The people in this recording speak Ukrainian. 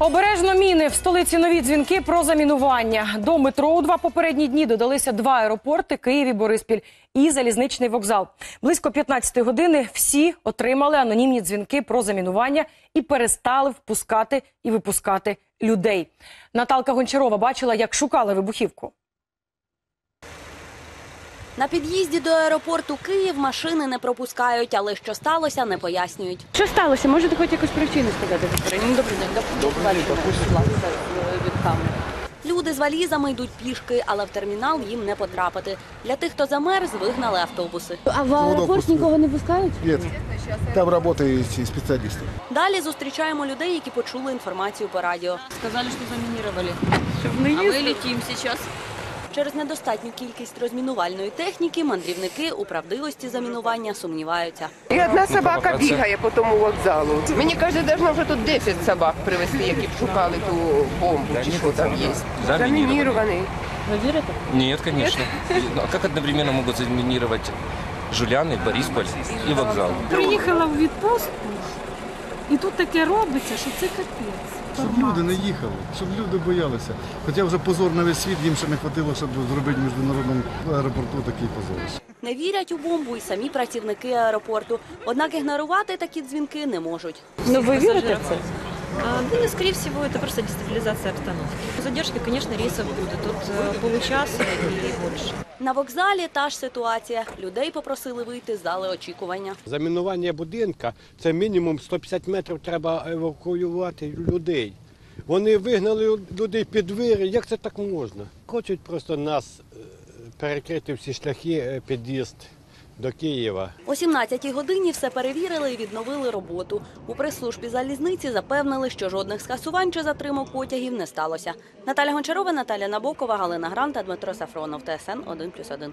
Обережно міни в столиці нові дзвінки про замінування. До метро у два попередні дні додалися два аеропорти Київ і Бориспіль і залізничний вокзал. Близько 15 години всі отримали анонімні дзвінки про замінування і перестали впускати і випускати людей. Наталка Гончарова бачила, як шукали вибухівку. На під'їзді до аеропорту Київ машини не пропускають, але що сталося, не пояснюють. Що сталося? Можете хоч якусь причину сказати попередньо? Ну, добрий день, допустіть, будь ласка, від камери. Люди з валізами йдуть пішки, але в термінал їм не потрапити. Для тих, хто замерз, вигнали автобуси. А в аеропорт нікого не пускають? Нет, там работают эти специалисты. Далі зустрічаємо людей, які почули інформацію по радіо. Сказали, что заминировали. А мы летим сейчас. Через недостатню кількість розмінувальної техніки мандрівники у правдивості замінування сумніваються. І одна собака бігає по тому вокзалу. Мені каже, должно вже тут 10 собак привезти, які б шукали ту бомбу, чи що там є. Замінірований. Нет, конечно. А как одновременно могут заминировать Жуляны, Борисполь и вокзал? Приїхала в відпустку, і тут таке робиться, що це капець. Щоб люди не їхали, щоб люди боялися. Хоча вже позор на весь світ їм ще не хватило, щоб зробити в міжнародному аеропорту такий позор. Не вірять у бомбу і самі працівники аеропорту. Однак ігнорувати такі дзвінки не можуть. Ну ви вірите в це? А, да, скорее всего, это просто дестабилизация обстановки. Задержки, конечно, рейсов будут. Тут э, получаса и больше. На вокзалі та ж ситуація. Людей попросили вийти з зали очікування. Замінування будинка це мінімум 150 метрів треба евакуювати людей. Вони вигнали людей під двері. Як це так можна? Хочуть просто нас е, перекрити всі шляхи е, під'їзд до Києва. О 17-й годині все перевірили і відновили роботу. У прес-службі залізниці запевнили, що жодних скасувань чи затримок потягів не сталося. Наталя Гончарова, Наталя Набокова, Галина Гранта, Дмитро Сафронов, ТСН 1+,1.